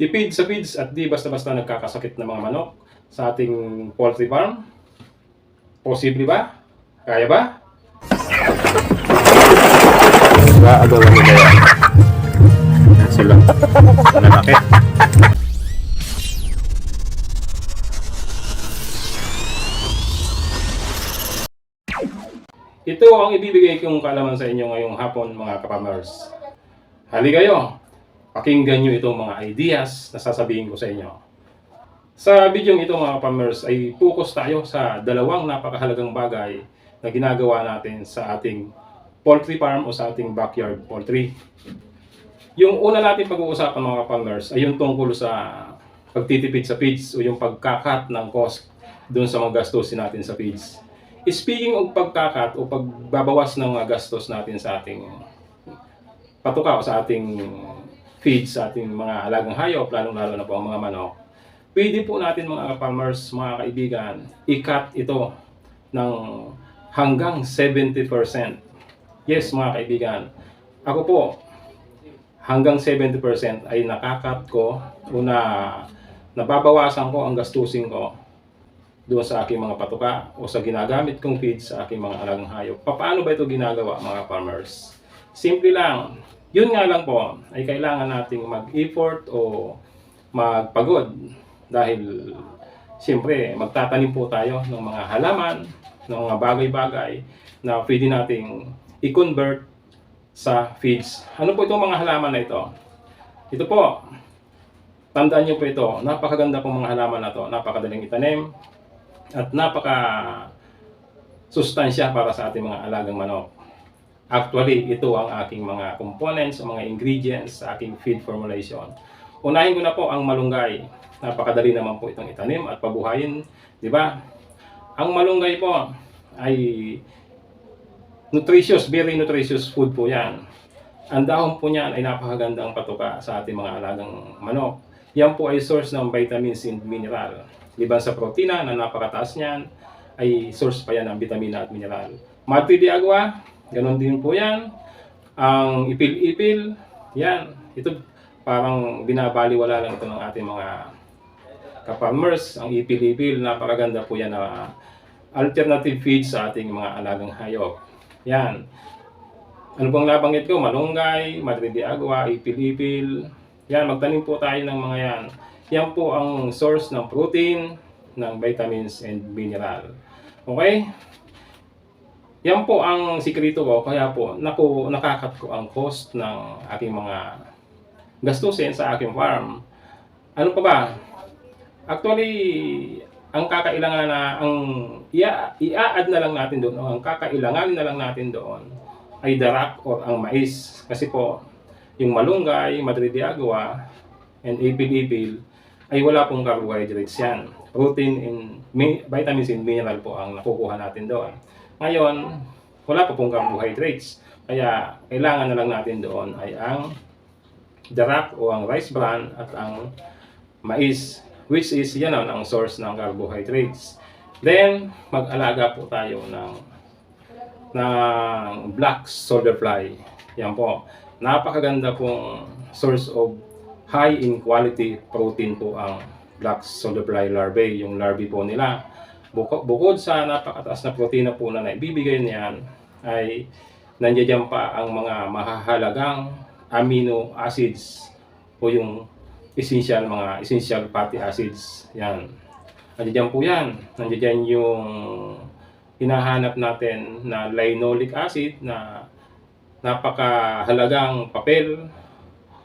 Feed sa feeds at di basta-basta nagkakasakit ng mga manok sa ating poultry farm? Posible ba? Kaya ba? Gaagawan nila yan. Sila. Lalaki. Ito ang ibibigay kong kaalaman sa inyo ngayong hapon mga kapamers. Hali kayo, pakinggan nyo itong mga ideas na sasabihin ko sa inyo. Sa video ito mga kapamers ay focus tayo sa dalawang napakahalagang bagay na ginagawa natin sa ating poultry farm o sa ating backyard poultry. Yung una natin pag-uusapan mga kapamers ay yung tungkol sa pagtitipid sa feeds o yung pagkakat ng cost doon sa mga gastusin natin sa feeds. Speaking of pagkakat o pagbabawas ng mga gastos natin sa ating patuka o sa ating feeds, sa ating mga alagang hayop, lalong-lalo na po ang mga manok, pwede po natin mga farmers, mga kaibigan, i-cut ito ng hanggang 70%. Yes, mga kaibigan, ako po, hanggang 70% ay nakakat ko o na nababawasan ko ang gastusin ko doon sa aking mga patuka o sa ginagamit kong feed sa aking mga alagang hayop. Paano ba ito ginagawa mga farmers? Simple lang. Yun nga lang po, ay kailangan nating mag-effort o magpagod dahil siyempre magtatanim po tayo ng mga halaman, ng mga bagay-bagay na pwede nating i-convert sa feeds. Ano po itong mga halaman na ito? Ito po, tandaan niyo po ito, napakaganda pong mga halaman na to, napakadaling itanim, at napaka sustansya para sa ating mga alagang manok. Actually, ito ang aking mga components, mga ingredients sa aking feed formulation. Unahin ko na po ang malunggay. Napakadali naman po itong itanim at pabuhayin, di ba? Ang malunggay po ay nutritious, very nutritious food po yan. Ang dahon po niyan ay napakagandang patuka sa ating mga alagang manok. Yan po ay source ng vitamins and mineral. Liban sa protina na napakataas niyan, ay source pa yan ng vitamina at mineral. Madre de agua, ganun din po yan. Ang ipil-ipil, yan. Ito parang binabaliwala lang ito ng ating mga ka-farmers. Ang ipil-ipil, napakaganda po yan na alternative feed sa ating mga alagang hayop. Yan. Ano pong nabanggit ko? Malunggay, madre de agua, ipil-ipil. Yan, magtanim po tayo ng mga yan. Yan po ang source ng protein, ng vitamins and mineral. Okay? Yan po ang sikreto ko. Kaya po, naku, nakakat ko ang cost ng aking mga gastusin sa aking farm. Ano pa ba? Actually, ang kakailangan na, ang ia- ia-add na lang natin doon, o ang kakailangan na lang natin doon, ay darak or ang mais. Kasi po, yung malunggay, madre de agua, and ipil-ipil, ay wala pong carbohydrates yan. Protein and mi- vitamins and mineral po ang nakukuha natin doon. Ngayon, wala pa pong carbohydrates. Kaya, kailangan na lang natin doon ay ang darak o ang rice bran at ang mais which is yan ang, ang source ng carbohydrates. Then, mag-alaga po tayo ng ng black soldier fly. Yan po. Napakaganda pong source of high in quality protein po ang black soldier fly larvae, yung larvae po nila. Bukod, sa napakataas na protina po na naibibigay niyan, ay nandiyan pa ang mga mahahalagang amino acids o yung essential mga essential fatty acids. Yan. Nandiyan po yan. Nandiyan yung hinahanap natin na linoleic acid na napakahalagang papel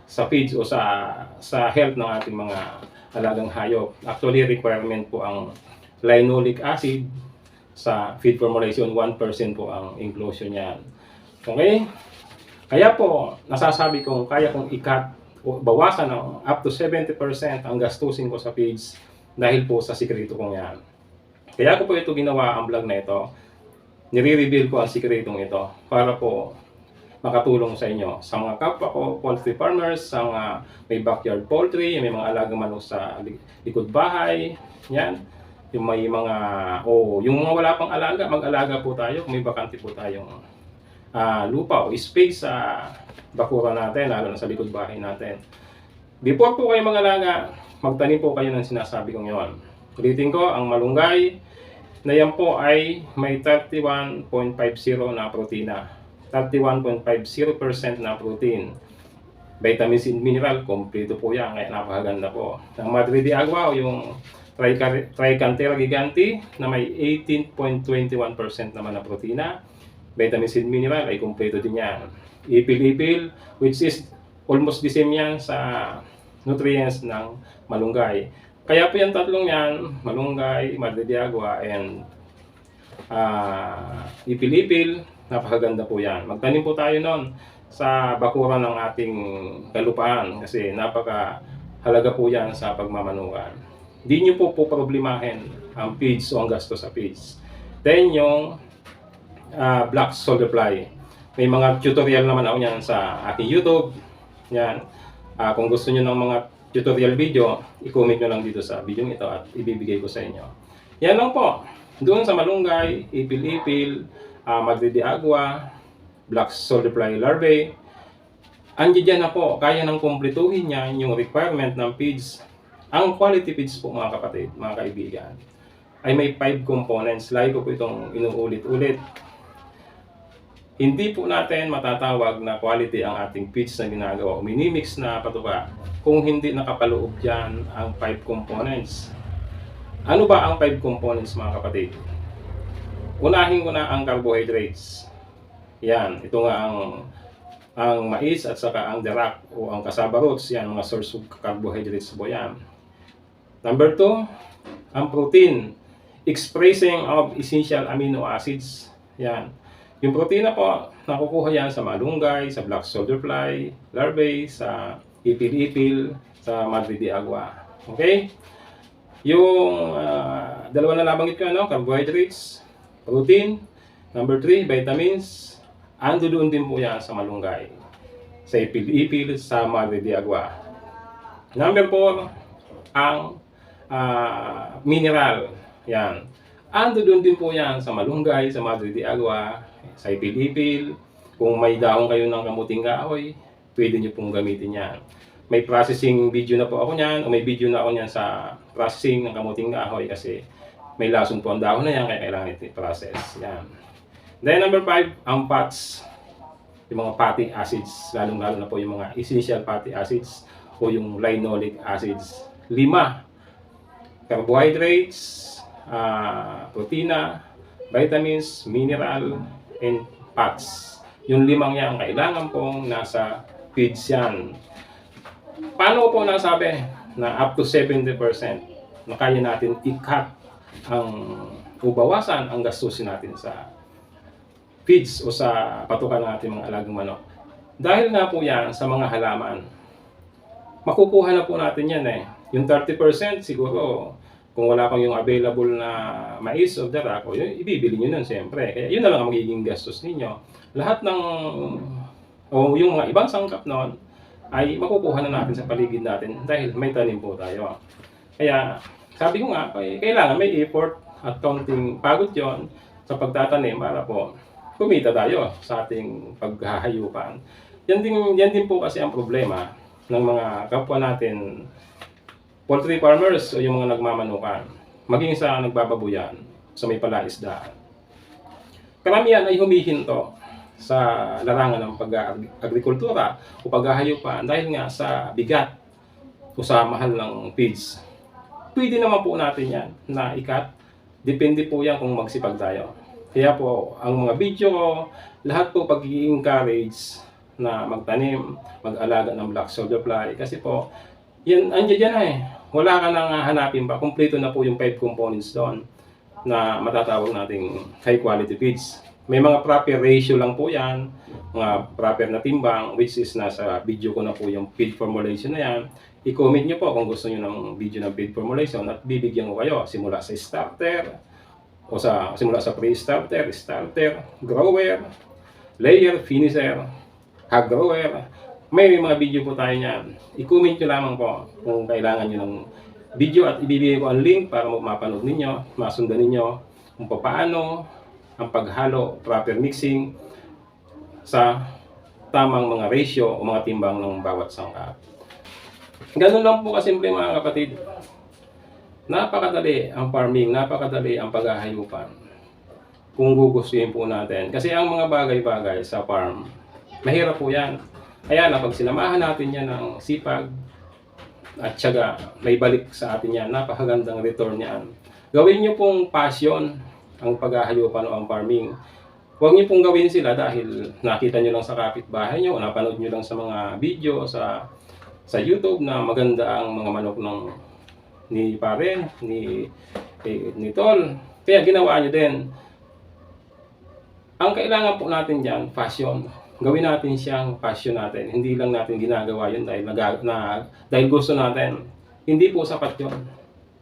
sa feeds o sa sa health ng ating mga alagang hayop. Actually, requirement po ang linoleic acid sa feed formulation, 1% po ang inclusion niyan. Okay? Kaya po, nasasabi kong kaya kong i-cut o bawasan ng up to 70% ang gastusin ko sa feeds dahil po sa sikreto kong yan. Kaya ko po ito ginawa ang vlog na ito. Nire-reveal ko ang sikretong ito para po makatulong sa inyo. Sa mga kapwa ko, poultry farmers, sa mga may backyard poultry, may mga alagang manok sa li- likod bahay, yan. Yung may mga, o yung mga wala pang alaga, mag-alaga po tayo kung may bakante po tayong ah, lupa o space sa bakura natin, lalo na sa likod bahay natin. Before po kayo mag-alaga, magtanim po kayo ng sinasabi kong yon. Ulitin ko, ang malunggay na yan po ay may 31.50 na protina. 31.50% na protein. Vitamins and mineral, kompleto po yan. Kaya napakaganda po. Ang Madre de Agua o yung Tricantera giganti na may 18.21% naman na protina. Vitamins and mineral ay kompleto din yan. Ipil-ipil, which is almost the same yan sa nutrients ng malunggay. Kaya po yung tatlong yan, malunggay, Madre de Agua, and ah ipil-ipil, napakaganda po yan. Magtanim po tayo nun sa bakuran ng ating kalupaan kasi napaka halaga po yan sa pagmamanukan. Hindi nyo po po problemahin ang feeds o ang gasto sa feeds. Then yung ah, black soldier fly. May mga tutorial naman ako yan sa aking YouTube. Yan. Ah, kung gusto niyo ng mga tutorial video, i-comment nyo lang dito sa video ito at ibibigay ko sa inyo. Yan lang po. Doon sa malunggay, ipil-ipil, uh, magdidi agua, black soldier fly larvae, andiyan na po, kaya nang kumpletuhin niya yung requirement ng feeds. Ang quality feeds po mga kapatid, mga kaibigan, ay may 5 components. Lagi ko po itong inuulit-ulit. Hindi po natin matatawag na quality ang ating feeds na ginagawa o minimix na patuka kung hindi nakapaloob dyan ang 5 components. Ano ba ang 5 components mga kapatid? Unahin ko na ang carbohydrates. Yan, ito nga ang ang mais at saka ang darak o ang cassava roots, yan mga source of carbohydrates po yan. Number 2, ang protein, expressing of essential amino acids. Yan. Yung protina po, nakukuha yan sa malunggay, sa black soldier fly, larvae, sa ipil-ipil, sa madre de agua. Okay? Yung ah, dalawa na nabanggit ko, ano? carbohydrates, protein, number 3, vitamins, ando doon din po yan sa malunggay, sa ipil-ipil, sa madre de agua. Number 4, ang ah, mineral. Yan. Ando doon din po yan sa malunggay, sa madre de agua, sa ipil-ipil. Kung may dahon kayo ng kamuting kahoy, pwede nyo pong gamitin yan. May processing video na po ako niyan, o may video na ako niyan sa processing ng kamuting kahoy kasi may lason po ang dahon na yan, kaya kailangan ito i-process. Yan. Then number 5, ang fats. Yung mga fatty acids, lalong-lalo na po yung mga essential fatty acids o yung linoleic acids. Lima, carbohydrates, ah, protina, vitamins, mineral, and fats. Yung limang yan, kailangan pong nasa feeds yan. Paano po nasabi na up to 70% na kaya natin i-cut ang o bawasan ang gastusin natin sa feeds o sa patukan ng ating mga alagang manok. Dahil nga po yan sa mga halaman, makukuha na po natin yan eh. Yung 30% siguro, kung wala kang yung available na mais o darak, o yun, ibibili nyo nun siyempre. Kaya yun na lang ang magiging gastos ninyo. Lahat ng, o yung mga ibang sangkap nun, ay makukuha na natin sa paligid natin dahil may tanim po tayo. Kaya sabi ko nga, kailangan may effort at counting pagod yon sa pagtatanim para po kumita tayo sa ating paghahayupan. Yan din, yan din po kasi ang problema ng mga kapwa natin poultry farmers o yung mga nagmamanukan, maging sa nagbababuyan sa may palaisdaan. Karamihan ay humihinto sa larangan ng pag-agrikultura o paghahayupan dahil nga sa bigat o sa mahal ng feeds. Pwede naman po natin yan na ikat. Depende po yan kung magsipag tayo. Kaya po, ang mga video ko, lahat po pag encourage na magtanim, mag-alaga ng black soldier fly. Kasi po, yan, andyan dyan eh. Wala ka nang hanapin pa. Kompleto na po yung 5 components doon na matatawag nating high quality feeds. May mga proper ratio lang po yan, mga proper na timbang, which is nasa video ko na po yung feed formulation na yan. I-comment nyo po kung gusto nyo ng video ng feed formulation at bibigyan ko kayo simula sa starter, o sa simula sa pre-starter, starter, grower, layer, finisher, hog grower. May mga video po tayo niyan. I-comment nyo lamang po kung kailangan nyo ng video at ibibigay ko ang link para mapanood ninyo, masundan ninyo kung paano ang paghalo, proper mixing sa tamang mga ratio o mga timbang ng bawat sangkap. Ganun lang po kasimple mga kapatid. Napakadali ang farming, napakadali ang paghahayupan. Kung gugustuhin po natin. Kasi ang mga bagay-bagay sa farm, mahirap po yan. Kaya na pag sinamahan natin yan ng sipag at syaga, may balik sa atin yan. Napakagandang return yan. Gawin nyo pong passion ang paghahayupan o ang farming. Huwag niyo pong gawin sila dahil nakita niyo lang sa kapitbahay niyo o napanood niyo lang sa mga video sa sa YouTube na maganda ang mga manok ng ni pare, ni ni, ni Tol. Kaya ginawa niyo din. Ang kailangan po natin diyan, passion. Gawin natin siyang passion natin. Hindi lang natin ginagawa yun dahil, nag, na, dahil gusto natin. Hindi po sapat yun.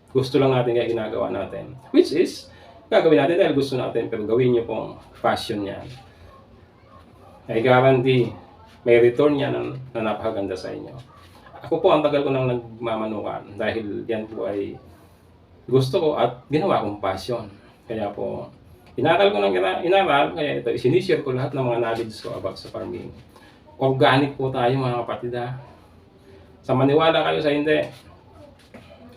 Gusto lang natin kaya ginagawa natin. Which is, gagawin natin dahil gusto natin, pero gawin niyo pong passion yan. I guarantee, may return yan na, na napakaganda sa inyo. Ako po, ang tagal ko nang nagmamanukan dahil yan po ay gusto ko at ginawa kong passion. Kaya po, inaral ko ng ina- inaral, kaya ito, sinishare ko lahat ng mga knowledge ko about sa farming. Organic po tayo mga kapatid ha. Sa maniwala kayo sa hindi,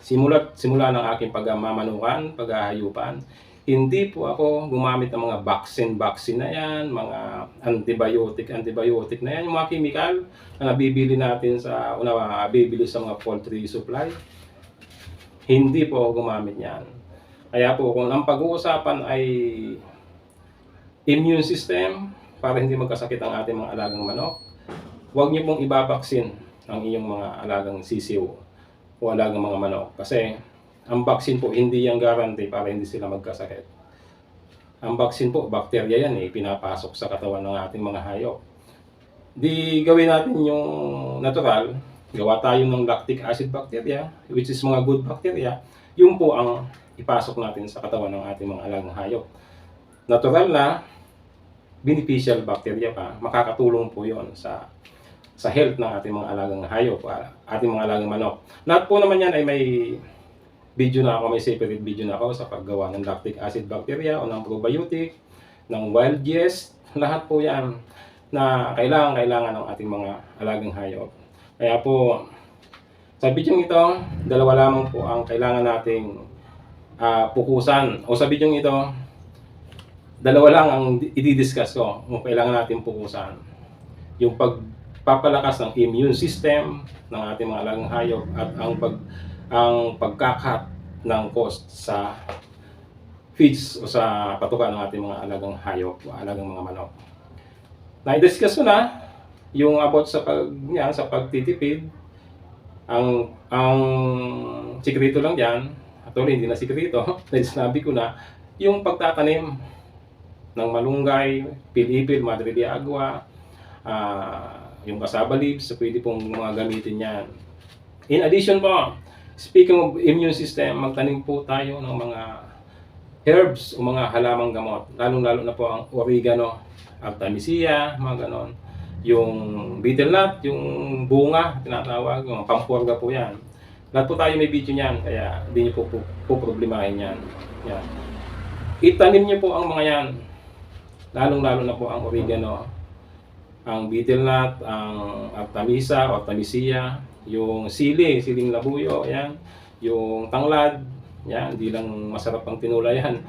simulat simula ng aking pagmamanukan, paghahayupan, hindi po ako gumamit ng mga vaccine-vaccine na yan, mga antibiotic-antibiotic na yan, yung mga chemical na nabibili natin sa, una, nabibili sa mga poultry supply. Hindi po ako gumamit yan. Kaya po, kung ang pag-uusapan ay immune system, para hindi magkasakit ang ating mga alagang manok, huwag niyo pong ibabaksin ang iyong mga alagang sisiw o alagang mga manok. Kasi ang vaccine po, hindi yan guarantee para hindi sila magkasakit. Ang vaccine po, bakterya yan eh, pinapasok sa katawan ng ating mga hayop. Di gawin natin yung natural, gawa tayo ng lactic acid bacteria, which is mga good bacteria, yung po ang ipasok natin sa katawan ng ating mga alagang hayop. Natural na, beneficial bacteria pa, makakatulong po yon sa sa health ng ating mga alagang hayop, ah, ating mga alagang manok. Lahat po naman yan ay may video na ako, may separate video na ako sa paggawa ng lactic acid bacteria o ng probiotic, ng wild yeast, lahat po yan na kailangan kailangan ng ating mga alagang hayop. Kaya po, sa video ito, dalawa lamang po ang kailangan nating ah, pukusan. O sa video ito, dalawa lang ang i-discuss ko kung kailangan natin pukusan. Yung pagpapalakas ng immune system ng ating mga alagang hayop at ang pag ang pagkakat ng cost sa feeds o sa patuka ng ating mga alagang hayop o alagang mga manok. Na-discuss ko na yung about sa pag yan, sa pagtitipid. Ang ang sikreto lang diyan, actually hindi na sikreto, dahil sinabi ko na yung pagtatanim ng malunggay, pilipil, madre de agua, ah, yung cassava leaves, so pwede pong mga gamitin yan. In addition po, speaking of immune system, magtanim po tayo ng mga herbs o mga halamang gamot. Lalong-lalo na po ang oregano, artemisia, mga ganon. Yung betel nut, yung bunga, tinatawag, yung pampurga po yan. Lahat po tayo may video niyan, kaya hindi niyo po, po, po problemahin yan. yan. Itanim niyo po ang mga yan. Lalong-lalo na po ang oregano, ang betel nut, ang artemisa o artemisia, yung sili, siling labuyo, yan. Yung tanglad, yan, hindi lang masarap ang tinula yan.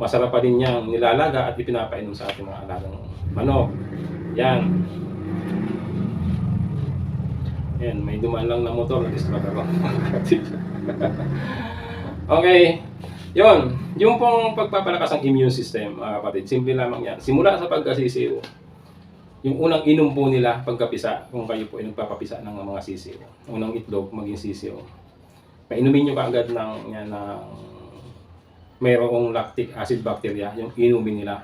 Masarap pa din yan nilalaga at ipinapainom sa ating mga alagang manok. Yan. Yan, may dumaan lang na motor, na-distract ako. okay. Yun, yung pong pagpapalakas ng immune system, mga kapatid, simple lamang yan. Simula sa pagkasisiw, yung unang inom po nila pagkapisa, kung kayo po ay nagpapapisa ng mga sisiw, unang itlog maging sisiw, painumin nyo kaagad ng, yan, ng mayroong lactic acid bacteria, yung inumin nila.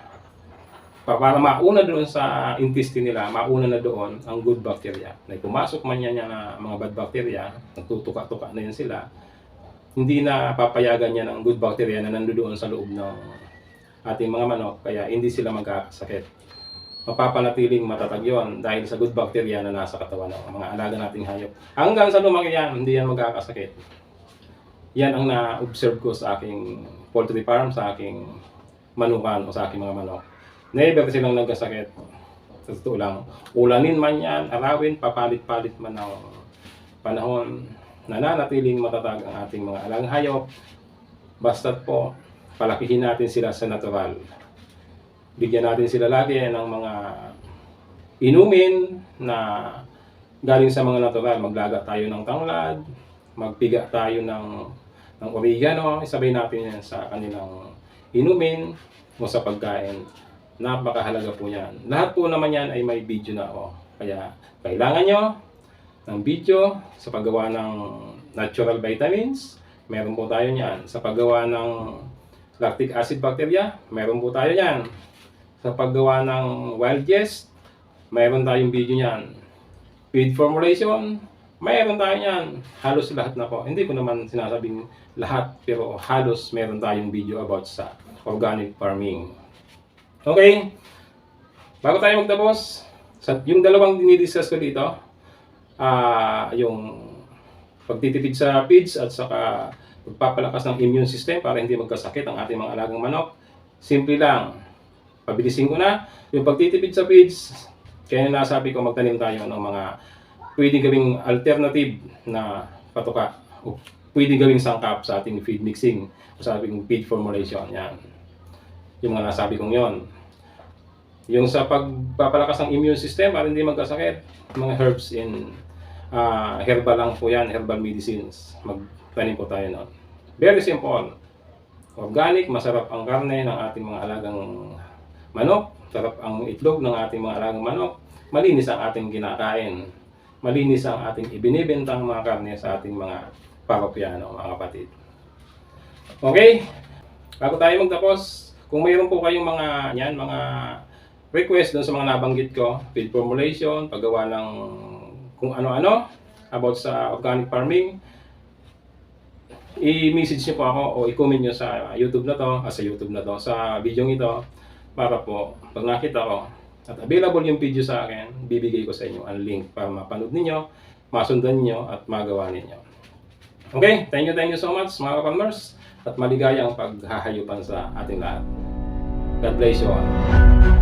Pa- Para mauna doon sa intestine nila, mauna na doon ang good bacteria. Na pumasok man yan na mga bad bacteria, nagtutuka-tuka na yan sila, hindi na papayagan yan ang good bacteria na nandoon sa loob ng ating mga manok, kaya hindi sila magkakasakit mapapanatiling matatag yon dahil sa good bacteria na nasa katawan ng mga alaga nating hayop. Hanggang sa lumaki yan, hindi yan magkakasakit. Yan ang na-observe ko sa aking poultry farm, sa aking manukan o sa aking mga manok. Never silang nagkasakit. Sa totoo lang, ulanin man yan, arawin, papalit-palit man ng panahon nananatiling matatag ang ating mga alagang hayop. Basta't po, palakihin natin sila sa natural. Bigyan natin sila lagi ng mga inumin na galing sa mga natural. Maglaga tayo ng tanglad, magpiga tayo ng, ng oregano, isabay natin yan sa kanilang inumin o sa pagkain. Napakahalaga po yan. Lahat po naman yan ay may video na ako. Kaya kailangan nyo ng video sa paggawa ng natural vitamins. Meron po tayo niyan. Sa paggawa ng lactic acid bacteria, meron po tayo niyan. Sa paggawa ng wild yeast, mayroon tayong video niyan. Feed formulation, mayroon tayo niyan. Halos lahat na po. Hindi ko naman sinasabing lahat, pero halos meron tayong video about sa organic farming. Okay? Bago tayo magtapos, sa, yung dalawang dinidiscuss ko dito, ah yung pagtitipid sa feeds at saka pagpapalakas ng immune system para hindi magkasakit ang ating mga alagang manok. Simple lang. Pabilisin ko na. Yung pagtitipid sa feeds, kaya nasabi ko magtanim tayo ng mga pwedeng gawing alternative na patuka o pwedeng gawing sangkap sa ating feed mixing o sa ating feed formulation. Yan. Yung mga nasabi kong yon. Yung sa pagpapalakas ng immune system para hindi magkasakit, mga herbs in ah, herbal lang po yan, herbal medicines. Magtanim po tayo nun. Very simple. Organic, masarap ang karne ng ating mga alagang manok. Sarap ang itlog ng ating mga alagang manok. Malinis ang ating kinakain. Malinis ang ating ibinibentang mga karne sa ating mga parokyano, mga kapatid. Okay? Bago tayo magtapos, kung mayroon po kayong mga yan, mga request doon sa mga nabanggit ko, feed formulation, paggawa ng kung ano-ano about sa organic farming, i-message niyo po ako o i-comment niyo sa YouTube na to, ah, sa YouTube na to, sa video ito para po pag nakita ko at available yung video sa akin, bibigay ko sa inyo ang link para mapanood ninyo, masundan niyo at magawa ninyo. Okay, thank you, thank you so much mga farmers at maligayang paghahayupan sa ating lahat. God bless you all.